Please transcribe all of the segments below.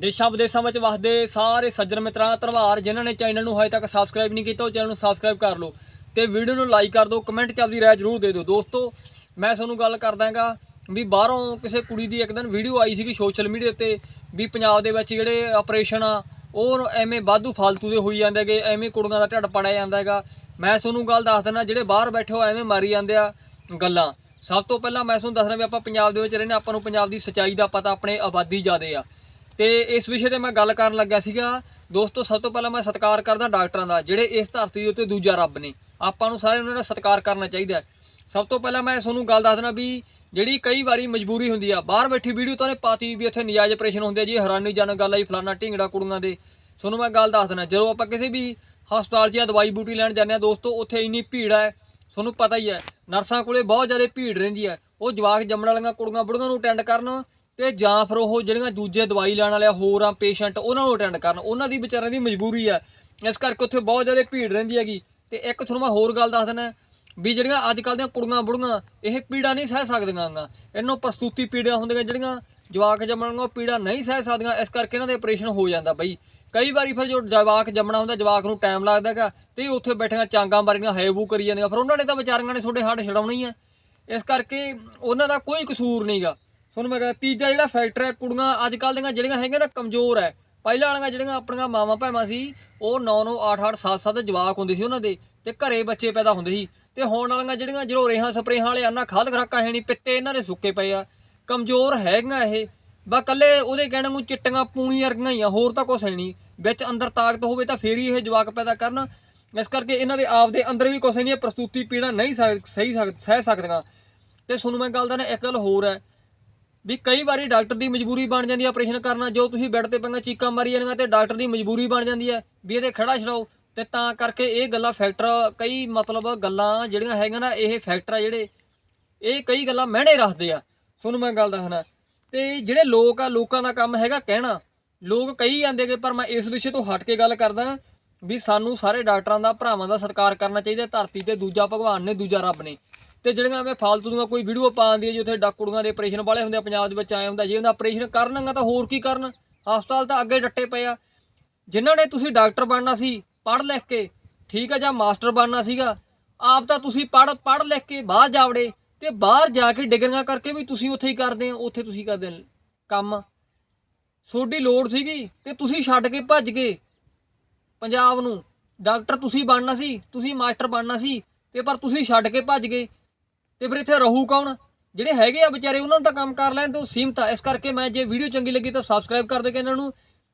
ਦੇਸ਼ਾਂ ਵਿਦੇਸ਼ਾਂ ਵਿੱਚ ਵਸਦੇ ਸਾਰੇ ਸੱਜਣ ਮਿੱਤਰਾਂ ਦਾ ਧੰਨਵਾਦ। ਜਿਨ੍ਹਾਂ ਨੇ ਚੈਨਲ ਨੂੰ ਹਜੇ ਤੱਕ ਸਬਸਕ੍ਰਾਈਬ ਨਹੀਂ ਕੀਤਾ, ਉਹ ਚੈਨਲ ਨੂੰ ਸਬਸਕ੍ਰਾਈਬ ਕਰ ਲਓ ਤੇ ਵੀਡੀਓ ਨੂੰ ਲਾਈਕ ਕਰ ਦਿਓ ਕਮੈਂਟ 'ਚ ਆਪਦੀ ਰਾਏ ਜ਼ਰੂਰ ਦੇ ਦਿਓ। ਦੋਸਤੋ, ਮੈਂ ਤੁਹਾਨੂੰ ਗੱਲ ਕਰਦਾਗਾ ਵੀ ਬਾਹਰੋਂ ਕਿਸੇ ਕੁੜੀ ਦੀ ਇੱਕ ਦਿਨ ਵੀਡੀਓ ਆਈ ਸੀਗੀ ਸੋਸ਼ਲ ਮੀਡੀਆ ਤੇ ਵੀ ਪੰਜਾਬ ਦੇ ਵਿੱਚ ਜਿਹੜੇ ਆਪਰੇਸ਼ਨ ਆ, ਉਹ ਐਵੇਂ ਵਾਧੂ ਫਾਲਤੂ ਦੇ ਹੋਈ ਜਾਂਦੇ ਹੈਗੇ, ਐਵੇਂ ਕੁੜੀਆਂ ਦਾ ਢਿੱਡ ਪੜਿਆ ਜਾਂਦਾ ਹੈਗਾ। ਮੈਂ ਤੁਹਾਨੂੰ ਗੱਲ ਦੱਸ ਦਿੰਦਾ, ਜਿਹੜੇ ਬਾਹਰ ਬੈਠੇ ਹੋ ਐਵੇਂ ਮਾਰੀ ਜਾਂਦੇ ਆ ਗੱਲਾਂ। ਸਭ ਤੋਂ ਪਹਿਲਾਂ ਮੈਂ ਤੁਹਾਨੂੰ ਦੱਸਣਾ ਵੀ ਆਪਾਂ ਪੰਜਾਬ ਦੇ ਵਿੱਚ ਰਹਿੰਦੇ ਆਪਾਂ ਨੂੰ ਪੰਜਾਬ ਦੀ ਸੱਚਾਈ ਦਾ ਪਤਾ, ਆਪਣੇ ਆਬਾਦੀ ਜ਼ਿਆਦੇ ਆ। ਤੇ ਇਸ ਵਿਸ਼ੇ ਤੇ ਮੈਂ ਗੱਲ ਕਰਨ ਲੱਗਿਆ ਸੀਗਾ, ਦੋਸਤੋ, ਸਭ ਤੋਂ ਪਹਿਲਾਂ ਮੈਂ ਸਤਿਕਾਰ ਕਰਦਾ ਡਾਕਟਰਾਂ ਦਾ, ਜਿਹੜੇ ਇਸ ਧਰਤੀ ਦੇ ਉੱਤੇ ਦੂਜਾ ਰੱਬ ਨੇ। ਆਪਾਂ ਨੂੰ ਸਾਰੇ ਉਹਨਾਂ ਦਾ ਸਤਿਕਾਰ ਕਰਨਾ ਚਾਹੀਦਾ ਸਭ ਤੋਂ ਪਹਿਲਾਂ ਮੈਂ ਤੁਹਾਨੂੰ ਗੱਲ ਦੱਸ ਦੇਣਾ ਵੀ ਜਿਹੜੀ ਕਈ ਵਾਰੀ ਮਜਬੂਰੀ ਹੁੰਦੀ ਆ, ਬਾਹਰ ਬੈਠੀ ਵੀਡੀਓ ਤਾਂ ਉਹਨੇ ਪਾਤੀ ਵੀ ਇੱਥੇ ਨਿਆਜ਼ ਆਪਰੇਸ਼ਨ ਹੁੰਦੇ ਆ ਜੀ ਹੈਰਾਨੀਜਨਕ ਗੱਲ ਆ ਜੀ, ਫਲਾਨਾ ਢਿੰਗੜਾ ਕੁੜੀਆਂ ਦੇ। ਤੁਹਾਨੂੰ ਮੈਂ ਗੱਲ ਦੱਸ ਦੇਣਾ ਜਦੋਂ ਆਪਾਂ ਕਿਸੇ ਵੀ ਹਸਪਤਾਲ 'ਚ ਜਾਂ ਦਵਾਈ ਬੂਟੀ ਲੈਣ ਜਾਂਦੇ ਆ, ਦੋਸਤੋ, ਉੱਥੇ ਇੰਨੀ ਭੀੜ ਹੈ ਤੁਹਾਨੂੰ ਪਤਾ ਹੀ ਹੈ ਨਰਸਾਂ ਕੋਲੇ ਬਹੁਤ ਜ਼ਿਆਦਾ ਭੀੜ ਰਹਿੰਦੀ ਹੈ ਉਹ ਜਵਾਕ ਜੰਮਣ ਵਾਲੀਆਂ ਕੁੜੀਆਂ ਬੁੜੀਆਂ ਨੂੰ ਅਟੈਂਡ ਕਰਨ ਤੇ ਜਾਂ ਫਿਰ ਉਹ ਜਿਹੜੀਆਂ ਦੂਜੇ ਦਵਾਈ ਲੈਣ ਵਾਲੇ ਹੋਰ ਆ ਪੇਸ਼ੈਂਟ ਉਹਨਾਂ ਨੂੰ ਅਟੈਂਡ ਕਰਨ। ਉਹਨਾਂ ਦੀ ਵਿਚਾਰਿਆਂ ਦੀ ਮਜਬੂਰੀ ਆ। ਇਸ ਕਰਕੇ ਉੱਥੇ ਬਹੁਤ ਜ਼ਿਆਦਾ ਭੀੜ ਰਹਿੰਦੀ ਹੈਗੀ। ਤੇ ਇੱਕ ਤੁਹਾਨੂੰ ਮੈਂ ਹੋਰ ਗੱਲ ਦੱਸ ਦਿੰਦਾ ਵੀ ਜਿਹੜੀਆਂ ਅੱਜ ਕੱਲ੍ਹ ਦੀਆਂ ਕੁੜੀਆਂ ਬੁੜੀਆਂ, ਇਹ ਪੀੜਾ ਨਹੀਂ ਸਹਿ ਸਕਦੀਆਂ ਗਾ ਇਹਨੂੰ ਪ੍ਰਸਤੂਤੀ ਪੀੜਾਂ ਹੁੰਦੀਆਂ, ਜਿਹੜੀਆਂ ਜਵਾਕ ਜੰਮਣ ਵਾਲੀਆਂ ਉਹ ਪੀੜਾ ਨਹੀਂ ਸਹਿ ਸਕਦੀਆਂ। ਇਸ ਕਰਕੇ ਇਹਨਾਂ ਦੇ ਆਪਰੇਸ਼ਨ ਹੋ ਜਾਂਦਾ ਬਈ। ਕਈ ਵਾਰੀ ਫਿਰ ਜੋ ਜਵਾਕ ਜੰਮਣਾ ਹੁੰਦਾ, ਜਵਾਕ ਨੂੰ ਟਾਈਮ ਲੱਗਦਾ ਹੈਗਾ ਤੇ ਉੱਥੇ ਬੈਠੀਆਂ ਚਾਂਗਾਂ ਮਾਰੀਆਂ, ਹੈਬੂ ਕਰੀ ਜਾਂਦੀਆਂ। ਫਿਰ ਉਹਨਾਂ ਨੇ ਤਾਂ ਵਿਚਾਰੀਆਂ ਨੇ ਤੁਹਾਡੇ ਹੱਡ ਛਡਾਉਣੇ ਹੀ ਆ। ਇਸ ਕਰਕੇ ਉਹਨਾਂ ਦਾ ਕੋਈ ਕਸੂਰ ਨਹੀਂਗਾ ਤੁਹਾਨੂੰ ਮੈਂ ਕਹਿੰਦਾ, ਤੀਜਾ ਜਿਹੜਾ ਫੈਕਟਰ ਹੈ, ਕੁੜੀਆਂ ਅੱਜ ਕੱਲ੍ਹ ਦੀਆਂ ਜਿਹੜੀਆਂ ਹੈਗੀਆਂ ਨਾ ਕਮਜ਼ੋਰ ਹੈ। ਪਹਿਲਾਂ ਵਾਲੀਆਂ ਜਿਹੜੀਆਂ ਆਪਣੀਆਂ ਮਾਵਾਂ ਭੈਣਾਂ ਸੀ, ਉਹ 9 9 8 8 7 7 ਜਵਾਕ ਹੁੰਦੇ ਸੀ ਉਹਨਾਂ ਦੇ ਤੇ ਘਰੇ ਬੱਚੇ ਪੈਦਾ ਹੁੰਦੇ ਸੀ। ਤੇ ਹੁਣ ਵਾਲੀਆਂ ਜਿਹੜੀਆਂ ਜਦੋਂ ਰੇਹਾਂ ਸਪਰੇਹਾਂ ਵਾਲੇ ਆਨਾ ਖਾਦ ਖਰਾਕਾਂ ਹੈ ਨਹੀਂ, ਪਿੱਤੇ ਇਹਨਾਂ ਦੇ ਸੁੱਕੇ ਪਏ ਆ। ਕਮਜ਼ੋਰ ਹੈਗੀਆਂ ਇਹ। ਬਾ ਕੱਲੇ ਉਹਦੇ ਕਹਿਣ ਨੂੰ ਚਿੱਟੀਆਂ ਪੂਣੀ ਵਰਗੀਆਂ ਹੀ ਆ, ਹੋਰ ਤਾਂ ਕੁਛ ਹੈ ਨਹੀਂ। ਵਿੱਚ ਅੰਦਰ ਤਾਕਤ ਹੋਵੇ ਤਾਂ ਫੇਰ ਹੀ ਇਹ ਜਵਾਕ ਪੈਦਾ ਕਰਨ। ਇਸ ਕਰਕੇ ਇਹਨਾਂ ਦੇ ਆਪ ਦੇ ਅੰਦਰ ਵੀ ਕੁਛ ਨਹੀਂ ਪ੍ਰਸਤੂਤੀ ਪੀੜਾ ਨਹੀਂ ਸਕ- ਸਹੀ ਸਹਿ ਸਕਦੀਆਂ। ਤੇ ਤੁਹਾਨੂੰ ਮੈਂ ਗੱਲ ਦਾ ਨਾ, ਇੱਕ ਗੱਲ ਹੋਰ ਹੈ। ਵੀ ਕਈ ਵਾਰੀ ਡਾਕਟਰ ਦੀ ਮਜਬੂਰੀ ਬਣ ਜਾਂਦੀ ਹੈ ਆਪਰੇਸ਼ਨ ਕਰਨਾ, ਜੋ ਤੁਸੀਂ ਬੈੱਡ ਤੇ ਪੰਗਾ ਚੀਕਾਂ ਮਾਰੀ ਜਾਂਦੀਆਂ ਤੇ ਡਾਕਟਰ ਦੀ ਮਜਬੂਰੀ ਬਣ ਜਾਂਦੀ ਹੈ ਵੀ ਇਹਦੇ ਖੜਾ ਛਡਾਓ। ਤੇ ਤਾਂ ਕਰਕੇ ਇਹ ਗੱਲਾਂ ਫੈਕਟਰ ਕਈ ਮਤਲਬ ਗੱਲਾਂ ਜਿਹੜੀਆਂ ਹੈਗੀਆਂ ਨਾ, ਇਹ ਫੈਕਟਰ ਆ ਜਿਹੜੇ, ਇਹ ਕਈ ਗੱਲਾਂ ਮਹਿਣੇ ਰੱਖਦੇ ਆ। ਤੁਹਾਨੂੰ ਮੈਂ ਗੱਲ ਦੱਸਣਾ। ਤੇ ਜਿਹੜੇ ਲੋਕ ਆ, ਲੋਕਾਂ ਦਾ ਕੰਮ ਹੈਗਾ ਕਹਿਣਾ। ਲੋਕ ਕਹੀ ਜਾਂਦੇਗੇ ਪਰ ਮੈਂ ਇਸ ਵਿਸ਼ੇ ਤੋਂ ਹਟ ਕੇ ਗੱਲ ਕਰਦਾ। ਵੀ ਸਾਨੂੰ ਸਾਰੇ ਡਾਕਟਰਾਂ ਦਾ, ਭਰਾਵਾਂ ਦਾ ਸਤਿਕਾਰ ਕਰਨਾ ਚਾਹੀਦਾ, ਧਰਤੀ ਤੇ ਦੂਜਾ ਭਗਵਾਨ ਨੇ, ਦੂਜਾ ਰੱਬ ਨੇ। ਤੇ ਜਿਹੜੀਆਂ ਐਵੇਂ ਫਾਲਤੂ ਦੀਆਂ ਕੋਈ ਵੀਡੀਓ ਪਾਉਂਦੀ ਹੈ ਜਿੱਥੇ ਡਾਕੂੜੀਆਂ ਦੇ ਆਪਰੇਸ਼ਨ ਵਾਲੇ ਹੁੰਦੇ ਆ, ਪੰਜਾਬ ਦੇ ਵਿੱਚ ਆਏ ਹੁੰਦਾ, ਜੇ ਉਹਦਾ ਆਪਰੇਸ਼ਨ ਕਰਨਗਾ ਤਾਂ ਹੋਰ ਕੀ ਕਰਨ? ਹਸਪਤਾਲ ਤਾਂ ਅੱਗੇ ਡੱਟੇ ਪਏ ਆ। ਜਿਨ੍ਹਾਂ ਨੇ ਤੁਸੀਂ ਡਾਕਟਰ ਬਣਨਾ ਸੀ, ਪੜ੍ਹ ਲਿਖ ਕੇ, ਠੀਕ ਆ, ਜਾਂ ਮਾਸਟਰ ਬਣਨਾ ਸੀਗਾ, ਆਪ ਤਾਂ ਤੁਸੀਂ ਪੜ੍ਹ ਪੜ੍ਹ ਲਿਖ ਕੇ ਬਾਹਰ ਜਾਵੜੇ, ਤੇ ਬਾਹਰ ਜਾ ਕੇ ਡਿਗਰੀਆਂ ਕਰਕੇ ਵੀ ਤੁਸੀਂ ਉੱਥੇ ਹੀ ਕਰਦੇ ਹੋ, ਉੱਥੇ ਤੁਸੀਂ ਕਰਦੇ ਕੰਮ। ਤੁਹਾਡੀ ਲੋੜ ਸੀਗੀ, ਤੇ ਤੁਸੀਂ ਛੱਡ ਕੇ ਭੱਜ ਗਏ। ਪੰਜਾਬ ਨੂੰ। ਡਾਕਟਰ ਤੁਸੀਂ ਬਣਨਾ ਸੀ, ਤੁਸੀਂ ਮਾਸਟਰ ਬਣਨਾ ਸੀ ਤੇ ਪਰ ਤੁਸੀਂ ਛੱਡ ਕੇ ਭੱਜ ਗਏ। ਤੇ ਫਿਰ ਇੱਥੇ ਰਹੂ ਕੌਣ? ਜਿਹੜੇ ਹੈਗੇ ਆ ਵਿਚਾਰੇ, ਉਹਨਾਂ ਨੂੰ ਤਾਂ ਕੰਮ ਕਰ ਲੈਣ ਤੇ ਉਹ ਸੀਮਤ ਆ। ਇਸ ਕਰਕੇ ਮੈਂ ਜੇ ਵੀਡੀਓ ਚੰਗੀ ਲੱਗੀ ਤਾਂ ਸਬਸਕ੍ਰਾਈਬ ਕਰ ਦਿਓ ਕਿ ਇਹਨਾਂ ਨੂੰ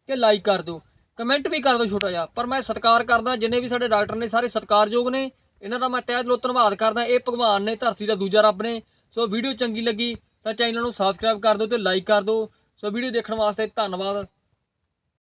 ਤੇ ਲਾਈਕ ਕਰ ਦਿਓ। ਕਮੈਂਟ ਵੀ ਕਰ ਦਿਓ ਛੋਟਾ ਜਿਹਾ। ਪਰ ਮੈਂ ਸਤਿਕਾਰ ਕਰਦਾ, ਜਿੰਨੇ ਵੀ ਸਾਡੇ ਡਾਕਟਰ ਨੇ ਸਾਰੇ ਸਤਿਕਾਰਯੋਗ ਨੇ। ਇਹਨਾਂ ਦਾ ਮੈਂ ਤਹਿ ਦਿਲੋਂ ਧੰਨਵਾਦ ਕਰਦਾ। ਇਹ ਭਗਵਾਨ ਨੇ ਧਰਤੀ ਦਾ ਦੂਜਾ ਰੱਬ ਨੇ। ਸੋ ਵੀਡੀਓ ਚੰਗੀ ਲੱਗੀ ਤਾਂ ਚੈਨਲ ਨੂੰ ਸਬਸਕ੍ਰਾਈਬ ਕਰ ਦਿਓ ਤੇ ਲਾਈਕ ਕਰ ਦਿਓ। ਸੋ ਵੀਡੀਓ ਦੇਖਣ ਵਾਸਤੇ ਧੰਨਵਾਦ।